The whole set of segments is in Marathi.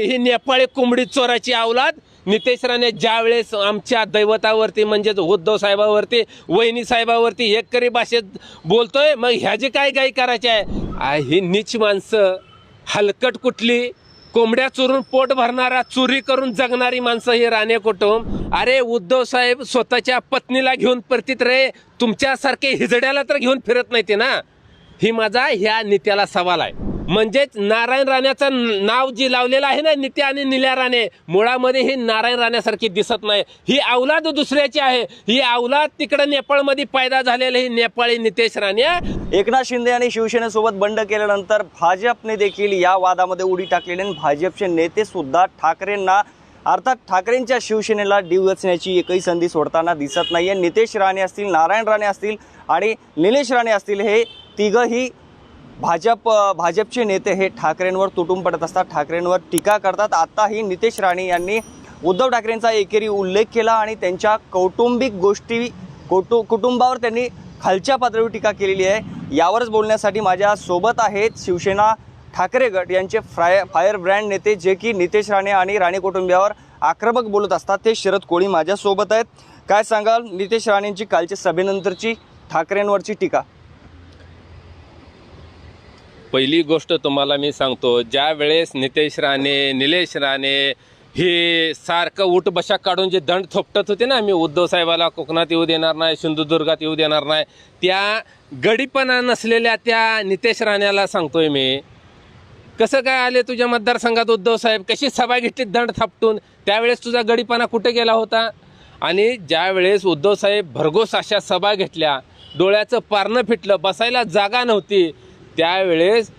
ही नेपाळी कोंबडी चोराची अवलाद नितेश राणे ज्या वेळेस आमच्या दैवतावरती म्हणजेच उद्धव साहेबावरती वहिनी साहेबावरती एकरी भाषेत बोलतोय मग ह्याची काय काही करायची आहे? ही नीच माणसं. हलकट कुठली कोंबड्या चोरून पोट भरणारा चोरी करून जगणारी माणसं ही राणे कुटुंब. अरे उद्धव साहेब स्वतःच्या पत्नीला घेऊन परतीत रे. तुमच्यासारखे हिजड्याला तर घेऊन फिरत नाही ते ना. ही माझा ह्या नित्याला सवाल आहे. म्हणजेच नारायण राण्याचं नाव जी लावलेलं आहे ना नित्या आणि निल्या राणे मुळामध्ये ही नारायण राण्यासारखी दिसत नाही. ही अवलाद दुसऱ्याची आहे. ही अवलाद तिकडं नेपाळमध्ये पैदा झालेली ही नेपाळी नितेश राणे. एकनाथ शिंदे आणि शिवसेनेसोबत बंड केल्यानंतर भाजपने देखील या वादामध्ये उडी टाकलेली आणि भाजपचे नेते सुद्धा ठाकरेंना अर्थात ठाकरेंच्या शिवसेनेला डिवचण्याची एकही संधी सोडताना दिसत नाही आहे नितेश राणे असतील नारायण राणे असतील आणि निलेश राणे असतील हे तिघंही भाजप भाजपचे नेते हे ठाकरेंवर तुटून पडत असतात. ठाकरेंवर टीका करतात. आत्ताही नितेश राणे यांनी उद्धव ठाकरेंचा एकेरी उल्लेख केला आणि त्यांच्या कौटुंबिक गोष्टी कौटु कुटुंबावर त्यांनी खालच्या पातळीवर टीका केलेली आहे. यावरच बोलण्यासाठी माझ्या सोबत आहेत शिवसेना ठाकरे गट यांचे फ्राय फायर ब्रँड नेते जे की नितेश राणे आणि राणे कुटुंबियावर आक्रमक बोलत असतात. ते शरद कोळी माझ्यासोबत आहेत. काय सांगाल? नितेश राणेंची कालच्या सभेनंतरची ठाकरेंवरची टीका. पहिली गोष्ट तुम्हाला मी सांगतो ज्या वेळेस नितेश राणे निलेश राणे हे सारखं उठबशा काढून जे दंड थोपटत होते ना मी उद्धव साहेबाला कोकणात येऊ देणार नाही सिंधुदुर्गात येऊ देणार नाही त्या गडीपणा नसलेल्या त्या नितेश राण्याला सांगतोय मी कसं काय आले तुझ्या मतदारसंघात उद्धव साहेब? कशी सभा घेतली दंड थापटून? त्यावेळेस तुझा गडीपणा कुठे गेला होता? आणि ज्या वेळेस उद्धव साहेब भरघोस अशा सभा घेतल्या डोळ्याचं पारणं फिटलं बसायला जागा नव्हती त्यावेळेस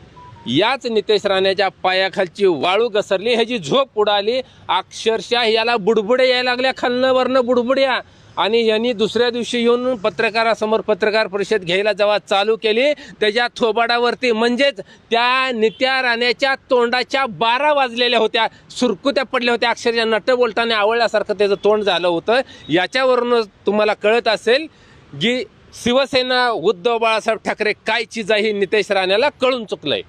याच नितेश राण्याच्या पायाखालची वाळू घसरली ह्याची झोप उडाली. अक्षरशः याला बुडबुडे यायला लागल्या खालनं वरनं बुडबुड्या. आणि यांनी दुसऱ्या दिवशी येऊन पत्रकारासमोर पत्रकार परिषद घ्यायला जेव्हा चालू केली त्याच्या थोबाडावरती म्हणजेच त्या नित्या राण्याच्या तोंडाच्या बारा वाजलेल्या होत्या सुरकुत्या पडल्या होत्या. अक्षरशः नट बोलताना आवडल्यासारखं त्याचं तोंड झालं होतं. याच्यावरून तुम्हाला कळत असेल की शिवसेना उद्धव बाळासाहेब ठाकरे काय चीज आहे हे नितेश राण्याला कळून चुकलंय.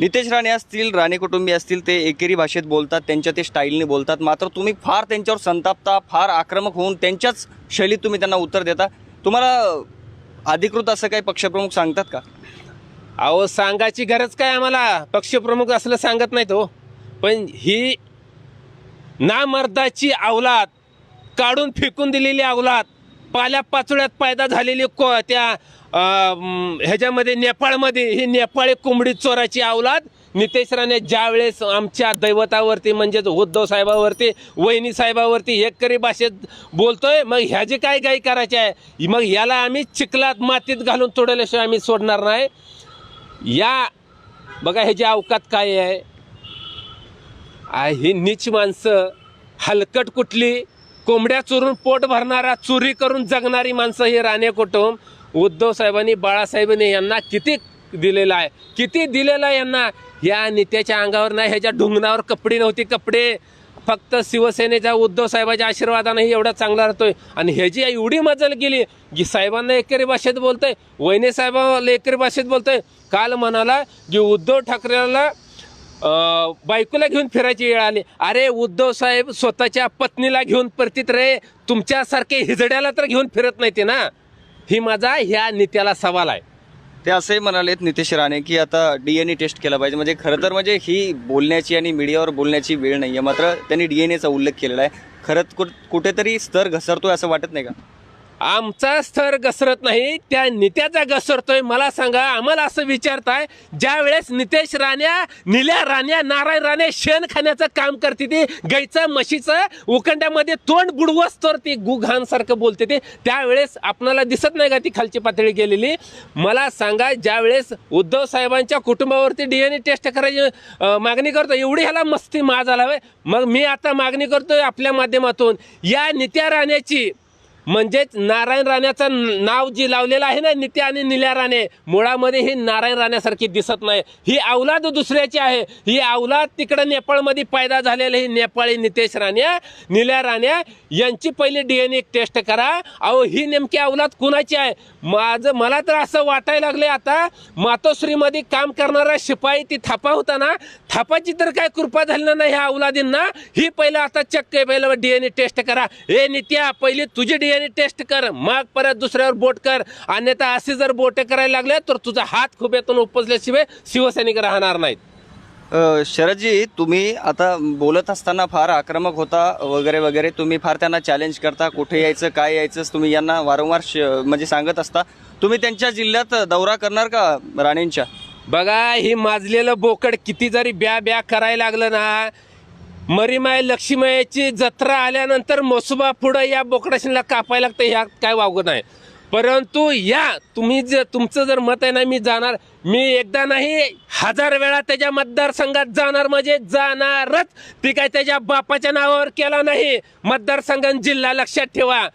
नितेश राणे असतील राणे कुटुंबी असतील ते एकेरी भाषेत बोलतात त्यांच्या ते स्टाईलने बोलतात. मात्र तुम्ही फार त्यांच्यावर संतापता फार आक्रमक होऊन त्यांच्याच शैलीत तुम्ही त्यांना उत्तर देता. तुम्हाला अधिकृत असं काही पक्षप्रमुख सांगतात का? अहो सांगायची गरज काय आम्हाला? पक्षप्रमुख असलं सांगत नाहीत हो. पण ही नामर्दाची अवलाद काढून फेकून दिलेली अवलाद पाल्या पाचोळ्यात पैदा झालेली को त्या ह्याच्यामध्ये नेपाळमध्ये ही नेपाळी कोंबडी चोराची अवलाद नितेश राणे ज्यावेळेस आमच्या दैवतावरती म्हणजेच उद्धव साहेबावरती वहिनी साहेबावरती एकरी भाषेत बोलतोय मग ह्याची काय काही करायची आहे मग याला आम्ही चिखलात मातीत घालून तोडल्याशिवाय आम्ही सोडणार नाही. या बघा ह्याची अवकात काय आहे. ही नीच माणसं हलकट कुठली कोंबड्या चोरून पोट भरणारा चोरी करून जगणारी माणसं ही राणे कुटुंब. उद्धव साहेबांनी बाळासाहेबांनी यांना किती दिलेला आहे? किती दिलेला आहे यांना? या नेत्याच्या अंगावर नाही ह्याच्या ढुंगणावर कपडे नव्हते. कपडे फक्त शिवसेनेच्या उद्धव साहेबाच्या आशीर्वादानंही एवढा चांगला राहतोय. आणि ह्याची एवढी मजल गेली की साहेबांना एकरी भाषेत बोलतोय. वहिने साहेबांना एकरी भाषेत बोलतोय. काल म्हणाला की उद्धव ठाकरेला बायकोला घेऊन फिरायची वेळ आली. अरे उद्धव साहेब स्वतःच्या पत्नीला घेऊन परतीत रे तुमच्यासारखे हिजड्याला तर घेऊन फिरत नाही ते ना. ही माझा ह्या नेत्याला सवाल आहे. ते असंही म्हणालेत नितेश राणे की आता डी एन ए टेस्ट केला पाहिजे. म्हणजे खरं तर म्हणजे ही बोलण्याची आणि मीडियावर बोलण्याची वेळ नाही आहे मात्र त्यांनी डी एन एचा उल्लेख केलेला आहे. खरंच कुठ कुठेतरी स्तर घसरतोय असं वाटत नाही का? आमचा स्तर घसरत नाही त्या नेत्याचा घसरतोय. मला सांगा आम्हाला असं विचारताय ज्या वेळेस नितेश राण्या निल्या राण्या नारायण राणे शेण खाण्याचं काम करते ती गाईचं म्हशीचं उकंड्यामध्ये तोंड बुडवस तर ती गुघांसारखं बोलते ते त्यावेळेस आपणाला दिसत नाही का ती खालची पातळी गेलेली? मला सांगा ज्या वेळेस उद्धव साहेबांच्या कुटुंबावरती डीएनए टेस्ट करायची मागणी करतो एवढी ह्याला मस्ती मा झाला मग मी आता मागणी करतोय आपल्या माध्यमातून. या नित्या राण्याची म्हणजेच नारायण राण्याचं नाव जी लावलेलं आहे ना नित्या आणि निल्या राणे मुळामध्ये ही नारायण राण्यासारखी दिसत नाही. ही अवलाद दुसऱ्याची आहे. ही अवलाद तिकडं नेपाळमध्ये पैदा झालेली ही नेपाळी नितेश राण्या निल्या राण्या यांची पहिली डीएनए टेस्ट करा. अहो ही नेमकी अवलाद कुणाची आहे? माझं मला तर असं वाटायला लागले आता. मातोश्रीमध्ये काम करणारा शिपाई ती थापा होता ना? थापाची तर काय कृपा झाली ना ह्या औलादींना? ही पहिलं आता चक्क आहे पहिलं डीएनए टेस्ट करा. ए नित्या पहिली तुझी डीएनए टेस्ट कर. मग परत दुसऱ्यावर बोट कर. अन्यथा असे जर बोट करायला लागले तर तुझा हात खुब्यातून उपजल्याशिवाय शिवसैनिक राहणार नाहीत. शरदजी तुम्ही आता बोलत असताना फार आक्रमक होता वगैरे वगैरे. तुम्ही फार त्यांना चॅलेंज करता. कुठे यायचं काय यायचं तुम्ही यांना वारंवार श- म्हणजे सांगत असता. तुम्ही त्यांच्या जिल्ह्यात दौरा करणार का राणेंच्या? बघा ही माजलेलं बोकड किती जरी ब्या ब्या करायला लागलं ना मरीमाय लक्ष्मीची जत्रा आल्यानंतर मसुबा पुढं या बोकडाशीला कापायला लागतं ह्यात काय वावगत नाही. परंतु या तुम्ही जर तुमचं जर मत आहे ना मी जाणार मी एकदा नाही हजार वेळा त्याच्या मतदारसंघात जाणार म्हणजे जाणारच. ती काय त्याच्या बापाच्या नावावर केला नाही. मतदारसंघात जिल्हा लक्षात ठेवा.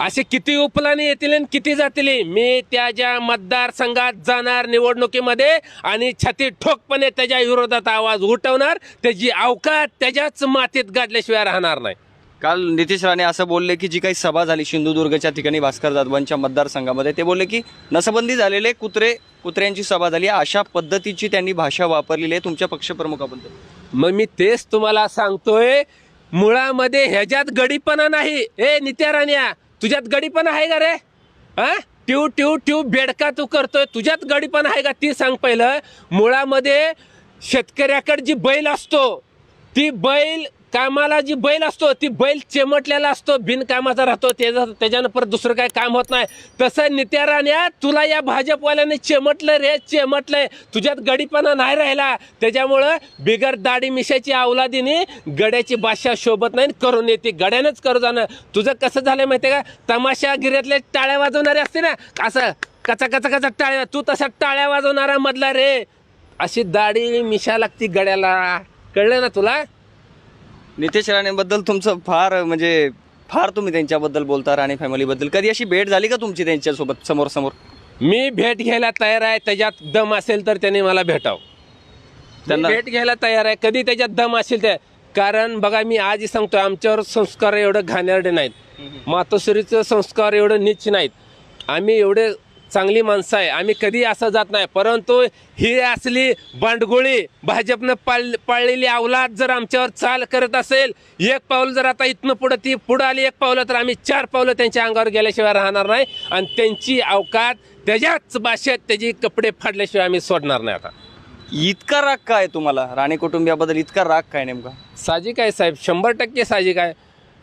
असे किती उपलाने येतील आणि किती जातील मी त्याच्या मतदारसंघात जाणार निवडणुकीमध्ये आणि छाती ठोकपणे त्याच्या विरोधात आवाज उठवणार त्याची अवकात त्याच्याच मातीत गाडल्याशिवाय राहणार नाही. काल नितीश राणे असं बोलले की जी काही सभा झाली सिंधुदुर्गच्या ठिकाणी भास्कर जाधवांच्या मतदारसंघामध्ये ते बोलले की नसबंदी झालेले कुत्रे कुत्र्यांची सभा झाली अशा पद्धतीची त्यांनी भाषा वापरलेली आहे. तुमच्या पक्षप्रमुखाबद्दल. मग मी तेच तुम्हाला सांगतोय मुळामध्ये ह्याच्यात गडीपणा नाही. ए नित्या राण्या तुझ्यात गडी पण आहे का रे? हा? ट्यू ट्यू ट्यू बेडका तू करतोय. तुझ्यात गडी पण आहे का? ती सांग पहिलं. मुळामध्ये शेतकऱ्याकडे जी बैल असतो ती बैल कामाला जी बैल असतो ती बैल चेमटलेला असतो बिनकामाचा राहतो त्याचं त्याच्यानं परत दुसरं काय काम होत नाही. तसं नित्या राण्या तुला या भाजपवाल्याने चेमटलं रे चेमटलंय. तुझ्यात गडीपणा नाही राहिला. त्याच्यामुळं बिगर दाढी मिशाची अवलादीने गड्याची भाषा शोभत नाही करून येते. गड्यानंच करू जाणं. तुझं कसं झालं माहिती का? तमाशा गिऱ्यातले टाळ्या वाजवणारे असते ना? असं कचा कचा कचा टाळ्या तू तसा टाळ्या वाजवणारा मधला रे. अशी दाढी मिशा लागती गड्याला. कळलं ना तुला? नितेश राणेंबद्दल तुमचं फार म्हणजे फार तुम्ही त्यांच्याबद्दल बोलता राणे फॅमिलीबद्दल. कधी अशी भेट झाली का तुमची त्यांच्यासोबत समोर समोर मी भेट घ्यायला तयार आहे त्याच्यात दम असेल तर त्याने मला भेटाव. त्यांना भेट घ्यायला तयार आहे कधी त्याच्यात दम असेल ते कारण बघा मी आजही सांगतोय आमच्यावर संस्कार एवढं घाणेरडे नाहीत. मातोश्रीचं संस्कार एवढं नीच नाहीत. आम्ही एवढे चांगली माणसं आहे. आम्ही कधी असं जात नाही. परंतु ही असली बांडगोळी भाजपनं पाळ पाळलेली अवलाद जर आमच्यावर चाल करत असेल एक पाऊल जर आता इथनं पुढं ती पुढं आली एक पावलं तर आम्ही चार पावलं त्यांच्या अंगावर गेल्याशिवाय राहणार नाही. आणि त्यांची अवकात त्याच्याच भाषेत त्याची कपडे फाडल्याशिवाय आम्ही सोडणार नाही आता. इतका राग काय तुम्हाला? राणे कुटुंबियाबद्दल इतका राग काय नेमका? साहजिक आहे साहेब. शंभर टक्के साहजिक आहे.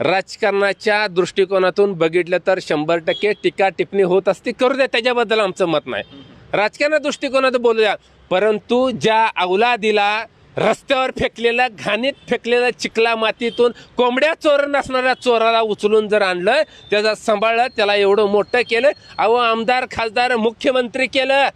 राजकारणाच्या दृष्टिकोनातून बघितलं तर शंभर टक्के टीका टिप्पणी होत असती. करू द्या त्याच्याबद्दल आमचं मत नाही. राजकारणा दृष्टिकोनातून बोलूया परंतु ज्या अवलादीला रस्त्यावर फेकलेल्या घाणीत फेकलेल्या चिखला मातीतून कोंबड्या चोर नसणाऱ्या चोराला उचलून जर आणलं त्याचा सांभाळलं त्याला एवढं मोठं केलं अहो आमदार खासदार मुख्यमंत्री केलं.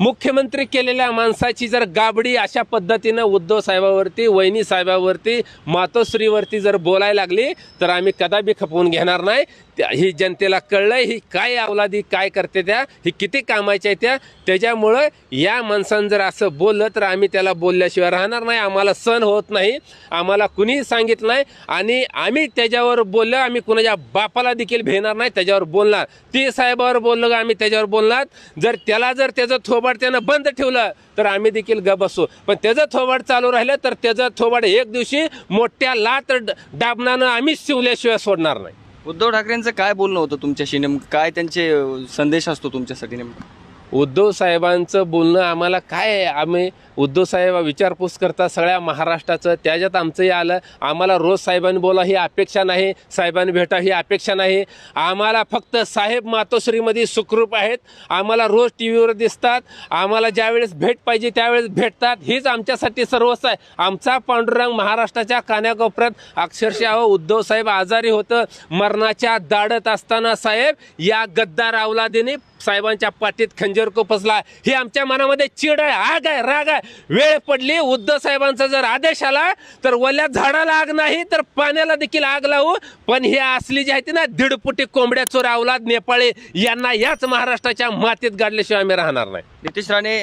मुख्यमंत्री केलेल्या माणसाची जर गाबडी अशा पद्धतीनं उद्धव साहेबावरती वहिनी साहेबावरती मातोश्रीवरती जर बोलायला लागली तर आम्ही कदापि खपवून घेणार नाही. ही जनतेला कळलंय ही काय अवलादी काय करते त्या ही किती कामाच्या त्या. त्याच्यामुळं या माणसानं जर असं बोललं तर आम्ही त्याला बोलल्याशिवाय राहणार नाही. आम्हाला सण होत नाही. आम्हाला कुणीही सांगितलं नाही. आणि आम्ही त्याच्यावर बोललं आम्ही कुणाच्या बापाला देखील भेणार नाही त्याच्यावर बोलणार. ती साहेबावर बोललो का आम्ही त्याच्यावर बोलणार. जर त्याला जर त्याचं थोबाड त्यानं बंद ठेवलं तर आम्ही देखील ग बसू. पण त्याचं थोबाड चालू राहिलं तर त्याचं थोबाड एक दिवशी मोठ्या लात ड- डाबनानं आम्ही शिवल्याशिवाय सोडणार नाही. उद्धव ठाकरेंचं काय बोलणं होतं तुमच्याशी? नेमकं काय त्यांचे संदेश असतो तुमच्यासाठी नेमका? उद्धव साहेबांचं बोलणं आम्हाला काय आहे? आम्ही उद्धव साहेब विचारपूस करता सगळ्या महाराष्ट्राचं त्याच्यात आमचंही आलं. आम्हाला रोज साहेबांनी बोला ही अपेक्षा नाही साहेबांनी भेटा ही अपेक्षा नाही. आम्हाला फक्त साहेब मातोश्रीमध्ये सुखरूप आहेत. आम्हाला रोज टी व्हीवर दिसतात. आम्हाला ज्यावेळेस भेट पाहिजे त्यावेळेस भेटतात. हीच आमच्यासाठी सर्वस्व आहे. आमचा पांडुरंग महाराष्ट्राच्या कान्याकोपऱ्यात अक्षरशः अहो, उद्धव साहेब आजारी होतं. मरणाच्या दाडत असताना साहेब या गद्दार अवलादीने साहेबांच्या पाठीत खंजीर कोपसला. ही आमच्या मनामध्ये चिड आहे आग आहे राग आहे. वेळ पडली उद्धव साहेबांचा जर आदेश आला तर वल्या झाडाला आग नाही तर पाण्याला देखील आग लावू. पण हे असली जी आहे ती ना दीडपुटी कोंबड्या चोर अवलाद नेपाळी यांना याच महाराष्ट्राच्या मातीत गाडल्याशिवाय आम्ही राहणार नाही. नितीश राणे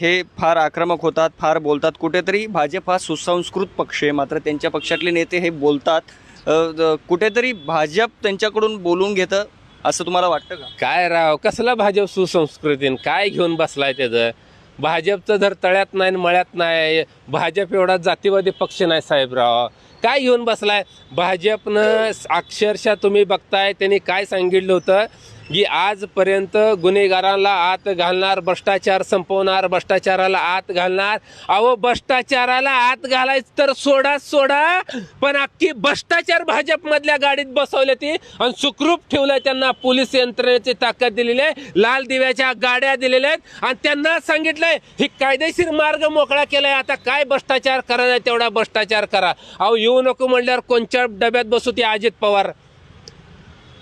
हे फार आक्रमक होतात फार बोलतात कुठेतरी. भाजप हा सुसंस्कृत पक्ष आहे मात्र त्यांच्या पक्षातले नेते हे बोलतात. कुठेतरी भाजप त्यांच्याकडून बोलून घेतं. असं तुम्हाला वाटतं का? काय राव कसला भाजप सुसंस्कृतीन? काय घेऊन बसलाय त्याचं? भाजपचं जर तळ्यात नाही मळ्यात नाही भाजप एवढा जातीवादी पक्ष नाही साहेबराव काय घेऊन बसलाय? भाजपनं अक्षरशः तुम्ही बघताय त्यांनी काय सांगितलं होतं? की आजपर्यंत गुन्हेगाराला आत घालणार भ्रष्टाचार संपवणार भ्रष्टाचाराला आत घालणार. अहो भ्रष्टाचाराला आत घालायचं तर सोडा सोडा. पण अख्खी भ्रष्टाचार भाजपमधल्या गाडीत बसवले ती आणि सुखरूप ठेवलंय त्यांना पोलीस यंत्रणेची ताकद दिलेली आहे लाल दिव्याच्या गाड्या दिलेल्या आहेत. आणि त्यांना सांगितलंय ही कायदेशीर मार्ग मोकळा केलाय आता काय भ्रष्टाचार करायचा तेवढा भ्रष्टाचार करा. अहो येऊ नको म्हणल्यावर कोणच्या डब्यात बसू ते अजित पवार?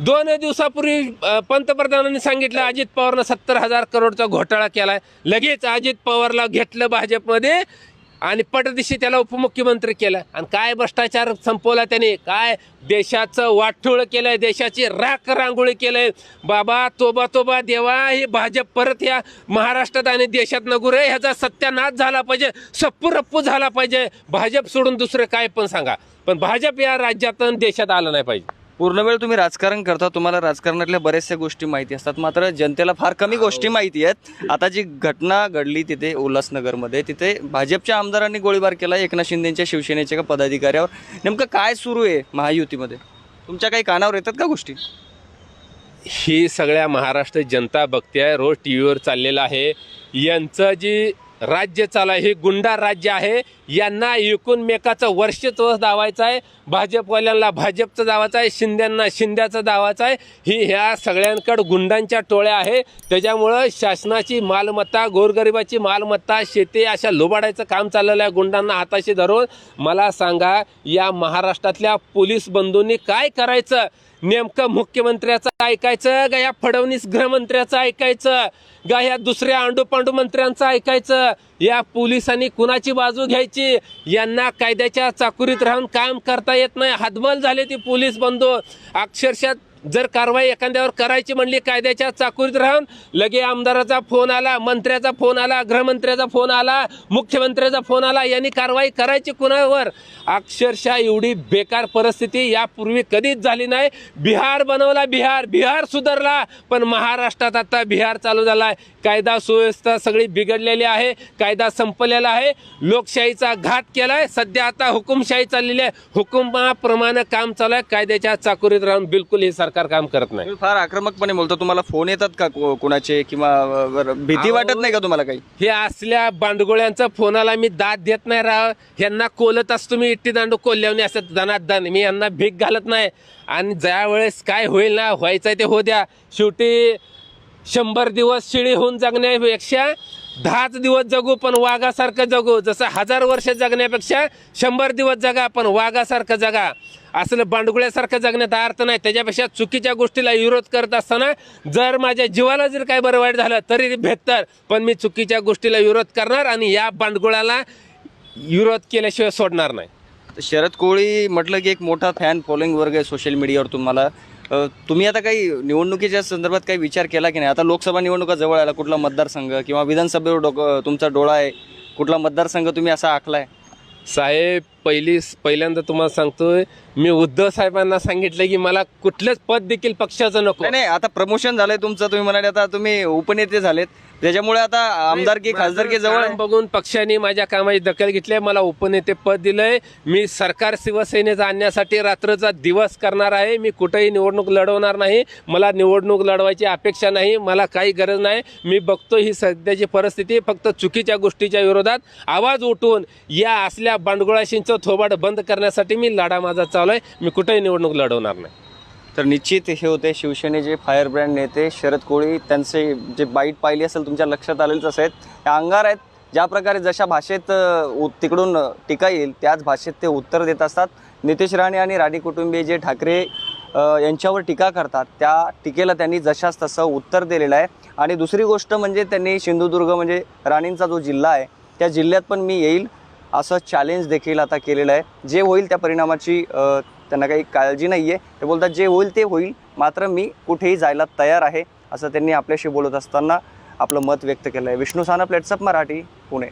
दोन दिवसापूर्वी पंतप्रधानांनी सांगितलं अजित पवारनं सत्तर हजार करोडचा घोटाळा केलाय. लगेच अजित पवारला घेतलं भाजपमध्ये आणि पटदिशी त्याला उपमुख्यमंत्री केलं. आणि काय भ्रष्टाचार संपवला त्याने? काय? देशाचं वाटोळ केलंय देशाची राख रांगोळी केलंय. बाबा तोबा तोबा देवा हे भाजप परत या महाराष्ट्रात आणि देशात नगुर ह्याचा सत्यानाश झाला पाहिजे सप्पू रप्पू झाला पाहिजे. भाजप सोडून दुसरं काय पण सांगा. पण भाजप या राज्यात आणि देशात आलं नाही पाहिजे. पूर्ण वेळ तुम्ही राजकारण करता तुम्हाला राजकारणातल्या बऱ्याचशा गोष्टी माहिती असतात. मात्र जनतेला फार कमी गोष्टी माहिती आहेत. आता जी घटना घडली तिथे उल्हासनगरमध्ये तिथे भाजपच्या आमदारांनी गोळीबार केला एकनाथ शिंदेच्या शिवसेनेच्या का पदाधिकाऱ्यावर. नेमकं काय सुरू आहे महायुतीमध्ये? तुमच्या काही कानावर येतात का गोष्टी? ही सगळ्या महाराष्ट्र जनता बघते रोज टी व्हीवर चाललेलं आहे. यांचं जी राज्य चालू आहे. हे गुंडा राज्य आहे. यांना एकूणमेकाचं वर्षत्व दावायचं आहे. भाजपवाल्यांना भाजपचं दावायचं आहे. शिंद्यांना शिंद्याचं दावायचं आहे. ही ह्या सगळ्यांकडं गुंडांच्या टोळ्या आहे. त्याच्यामुळं शासनाची मालमत्ता गोरगरिबाची मालमत्ता शेती अशा लुबाडायचं काम चाललेलं आहे गुंडांना हाताशी धरून. मला सांगा या महाराष्ट्रातल्या पोलीस बंधूंनी काय करायचं? नेमकं मुख्यमंत्र्याचं ऐकायचं का या फडणवीस गृहमंत्र्याचं ऐकायचं का या दुसऱ्या आंडू पांडू मंत्र्यांचं ऐकायचं या पोलिसांनी कुणाची बाजू घ्यायची? यांना कायद्याच्या चाकुरीत राहून काम करता येत नाही. हातबल झाले ती पोलीस बंधू. अक्षरशः जर कारवाई एखाद्यावर करायची म्हणली कायद्याच्या चाकुरीत राहून लगे आमदाराचा फोन आला मंत्र्याचा फोन आला गृहमंत्र्याचा फोन आला मुख्यमंत्र्याचा फोन आला यांनी कारवाई करायची कुणावर? अक्षरशः एवढी बेकार परिस्थिती यापूर्वी कधीच झाली नाही. बिहार बनवला बिहार बिहार सुधारला पण महाराष्ट्रात आता बिहार चालू झाला आहे कायदा सुव्यवस्था सगळी बिघडलेली आहे कायदा संपलेला आहे. लोकशाहीचा घात केलाय सध्या आता हुकुमशाही चाललेली आहे. हुकुमाप्रमाणे काम चालू आहे कायद्याच्या चाकुरीत राहून बिलकुल हे सरकार काम करत नाही. तुम्ही फार आक्रमकपणे बोलतो. तुम्हाला फोन येतात का को- कोणाचे किंवा भीती अहो, वाटत नाही का तुम्हाला काही? हे असल्या बांडगोळ्यांचा फोनाला मी दात देत नाही राव. ह्यांना कोलत असतो मी इट्टी दांडू कोल्ह्यावनी असत दनात दन मी यांना भीक घालत नाही. आणि ज्या वेळेस काय होईल ना व्हायचं ते हो द्या. शेवटी शंभर दिवस शिळी होऊन जगण्यापेक्षा दहाच दिवस जगू पण वाघासारखं जगू. जसं हजार वर्ष जगण्यापेक्षा शंभर दिवस जगा पण वाघासारखं जगा. असलं बांडगुळ्यासारखं जगण्यात अर्थ नाही. त्याच्यापेक्षा चुकीच्या गोष्टीला विरोध करत असताना जर माझ्या जीवाला जर काय बरं वाईट झालं तरी ते बेहतर पण मी चुकीच्या गोष्टीला विरोध करणार आणि या बांडगुळाला विरोध केल्याशिवाय सोडणार नाही. शरद कोळी म्हटलं की एक मोठा फॅन फॉलोईंग वर्ग आहे सोशल मीडियावर तुम्हाला. तुम्ही आता काही निवडणुकीच्या संदर्भात काही विचार केला की नाही? आता लोकसभा निवडणुका जवळ आला कुठला मतदारसंघ किंवा विधानसभेवर डोकं तुमचा डोळा आहे कुठला मतदारसंघ तुम्ही असा आखलाय? साहेब पहिली पहिल्यांदा तुम्हाला सांगतोय मी उद्धव साहेबांना सांगितलं की मला कुठलंच पद देखील पक्षाचं नको. नाही नाही आता प्रमोशन झालंय तुमचं तुम्ही म्हणाले आता तुम्ही उपनेते झालेत. त्याच्यामुळे आता आमदारकी खासदारकी जवळ आहे. बघून पक्षाने माझ्या कामाची दखल घेतली मला उपनेते पद दिलंय. मी सरकार शिवसेनेचा आणण्यासाठी रात्रचा दिवस करणार आहे मी कुठेही निवडणूक लढवणार नाही मला निवडणूक लढवायची अपेक्षा नाही मला काही गरज नाही. मी बघतो ही सध्याची परिस्थिती फक्त चुकीच्या गोष्टीच्या विरोधात आवाज उठवून या असल्या बांडगोळाशींचं थोबाड बंद करण्यासाठी मी लढा माझा चालू आहे. मी कुठेही निवडणूक लढवणार नाही. तर निश्चित हे होते शिवसेनेचे फायर ब्रँड नेते शरद कोळी त्यांचे जे बाईट पाहिली असेल तुमच्या लक्षात आलेलंच असेल. त्या अंगार आहेत. ज्या प्रकारे जशा भाषेत उ- तिकडून टीका येईल त्याच भाषेत ते उत्तर देत असतात. नितेश राणे आणि राणी कुटुंबीय जे ठाकरे यांच्यावर टीका करतात त्या टीकेला त्यांनी जशाच तसं उत्तर दिलेलं आहे. आणि दुसरी गोष्ट म्हणजे त्यांनी सिंधुदुर्ग म्हणजे राणींचा जो जिल्हा आहे त्या जिल्ह्यात पण मी येईल. असं चॅलेंज देखील आता केलेलं आहे. जे होईल त्या परिणामाची त्यांना काही काळजी नाही आहे ते बोलतात जे होईल ते होईल. मात्र मी कुठेही जायला तयार आहे. असं त्यांनी आपल्याशी बोलत असताना आपलं मत व्यक्त केलं आहे विष्णू सानप लेट्सअप मराठी पुणे.